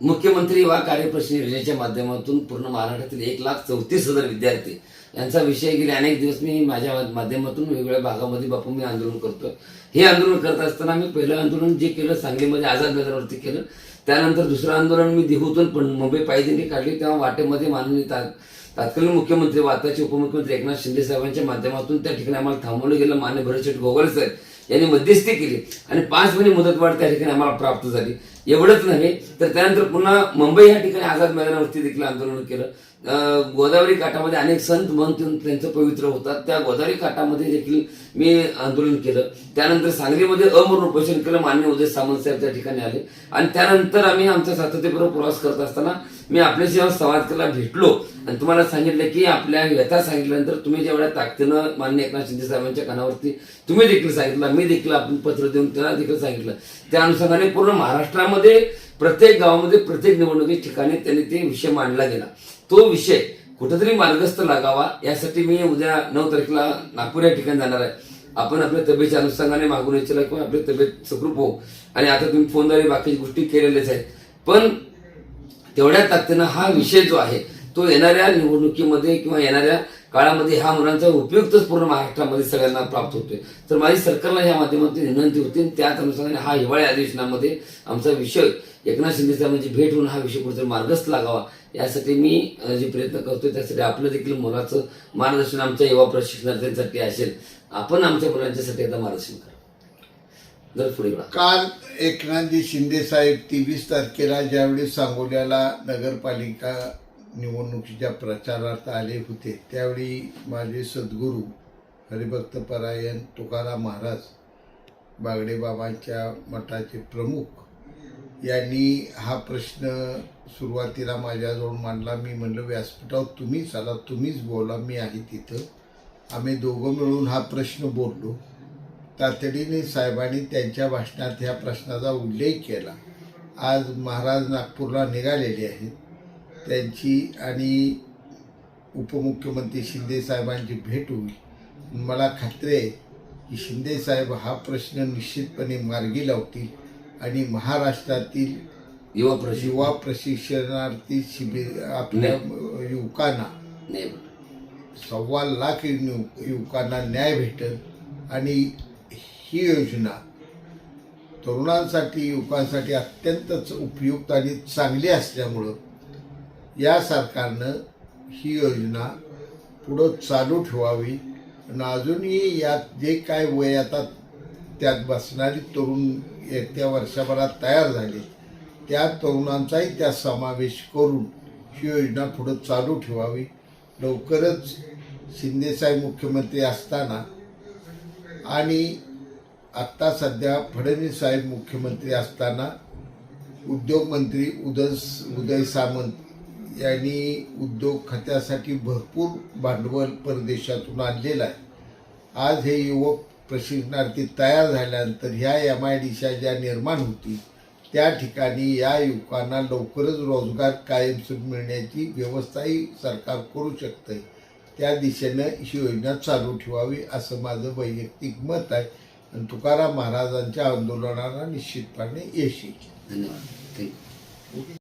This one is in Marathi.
मुख्यमंत्री वा कार्यप्रश्न योजनेच्या माध्यमातून पूर्ण महाराष्ट्रातील एक लाख चौतीस हजार विद्यार्थी यांचा विषय गेले अनेक दिवस मी माझ्या माध्यमातून वेगवेगळ्या भागामध्ये बापू मी आंदोलन करतोय. हे आंदोलन करत असताना मी पहिलं आंदोलन जे केलं सांगलीमध्ये आझाद मैदानावरती केलं. त्यानंतर दुसरं आंदोलन मी देहूतून पण मुंबई पायदिंडी काढली. तेव्हा वाटेमध्ये माननीय ता तात्कालीन मुख्यमंत्री व आताचे उपमुख्यमंत्री एकनाथ शिंदे साहेबांच्या माध्यमातून त्या ठिकाणी आम्हाला थांबवलं गेलं. मान्य भरशेठ गोगोले साहेब यांनी मध्यस्थी केली आणि पाच महिने मुदतवाढ त्या ठिकाणी आम्हाला प्राप्त झाली. एवढंच नव्हे तर त्यानंतर पुन्हा मुंबई या ठिकाणी आझाद मैदानावरती देखील आंदोलन केलं. गोदावरी काठामध्ये अनेक संत महंत त्यांचं पवित्र होतात. त्या गोदावरी काठामध्ये देखील मी आंदोलन केलं. त्यानंतर सांगलीमध्ये अमरण उपोषण केलं. मान्य उदय सामंत साहेब त्या ठिकाणी आले. आणि त्यानंतर आम्ही आमचा सातत्यपूर्व प्रवास करत असताना मी आपल्याशी जेव्हा संवाद केला भेटलो आणि तुम्हाला सांगितलं की आपल्या व्यथा सांगितल्यानंतर तुम्ही जेवढ्या ताकदीनं मान्य एकनाथ शिंदे साहेबांच्या कानावरती तुम्ही देखील सांगितलं. मी देखील आपण पत्र देऊन त्यांना देखील सांगितलं. त्या अनुषंगाने पूर्ण महाराष्ट्रामध्ये प्रत्येक गावामध्ये प्रत्येक निवडणुकी ठिकाणी त्यांनी ते विषय मांडला गेला. तो विषय कुठेतरी मार्गस्थ लागावा यासाठी मी उद्या नऊ तारखेला नागपूर या ठिकाणी जाणार आहे. आपण आपल्या तब्येच्या अनुषंगाने मागून इच्छिला किंवा आपली तब्येत सुखरूप हो आणि आता तुम्ही फोनद्वारे बाकीची गोष्टी केलेल्याच आहेत. पण तेवढ्या ताकदीनं हा विषय जो आहे तो येणाऱ्या निवडणुकीमध्ये किंवा येणाऱ्या काळामध्ये ह्या मुलांचा उपयुक्तच पूर्ण महाराष्ट्रामध्ये सगळ्यांना प्राप्त होतोय. तर माझी सरकारला या माध्यमातून विनंती होती आणि त्याच अनुषंगाने हा हिवाळी अधिवेशनामध्ये आमचा विषय एकनाथ शिंदेचा म्हणजे भेट होऊन हा विषय कुठेतरी मार्गस्थ लागावा यासाठी मी जे प्रयत्न करतोय त्यासाठी आपलं देखील मुलाचं मार्गदर्शन आमच्या युवा प्रशिक्षणार्थ्यांसाठी असेल. आपण आमच्या मुलांच्यासाठी आता मार्गदर्शन करा. जर पुढे काल एकनाथजी शिंदे साहेब तेवीस तारखेला ज्यावेळी सांगोल्याला नगरपालिका निवडणुकीच्या प्रचारार्थ आले होते त्यावेळी माझे सद्गुरू हरिभक्त परायण तुकाराम महाराज बागडेबाबांच्या मठाचे प्रमुख यांनी हा प्रश्न सुरुवातीला माझ्याजवळ मांडला. मी म्हणलं व्यासपीठावर तुम्हीच आला तुम्हीच बोला मी आहे तिथं. आम्ही दोघं मिळून हा प्रश्न बोललो. तातडीने साहेबांनी त्यांच्या भाषणात ह्या प्रश्नाचा उल्लेख केला. आज महाराज नागपूरला निघालेले आहेत. त्यांची आणि उपमुख्यमंत्री शिंदे साहेबांची भेट होईल. मला खात्री आहे की शिंदे साहेब हा प्रश्न निश्चितपणे मार्गी लावतील. आणि महाराष्ट्रातील युवा प्रशिक्षण युवा प्रशिक्षणार्थी शिबिर आपल्या युवकांना. सव्वा लाख युवकांना न्याय भेटेल आणि ही योजना तरुणांसाठी युवकांसाठी अत्यंतच उपयुक्त आणि चांगली असल्यामुळं या सरकारनं ही योजना पुढं चालू ठेवावी. आणि अजूनही यात जे काय वय आता त्यात बसणारी तरुण येत्या वर्षभरात तयार झाली. त्या तरुणांचाही त्यात समावेश करून ही योजना पुढं चालू ठेवावी. लवकरच शिंदेसाहेब मुख्यमंत्री असताना आणि आत्ता सध्या फडणवीस साहेब मुख्यमंत्री असताना उद्योगमंत्री उदय उदय सामंत यांनी उद्योग खात्यासाठी भरपूर भांडवल परदेशातून आणलेलं आहे. आज हे युवक प्रशिक्षणार्थी तयार झाल्यानंतर ह्या एम आय डी ज्या निर्माण होतील त्या ठिकाणी या युवकांना लवकरच रोजगार कायमस्वरूपी मिळण्याची व्यवस्थाही सरकार करू शकते त्या दिशेनं ही योजना चालू ठेवावी असं माझं वैयक्तिक मत आहे. आणि तुकाराम महाराजांच्या आंदोलनाला निश्चितपणे यश येईल. धन्यवाद. थँक्यू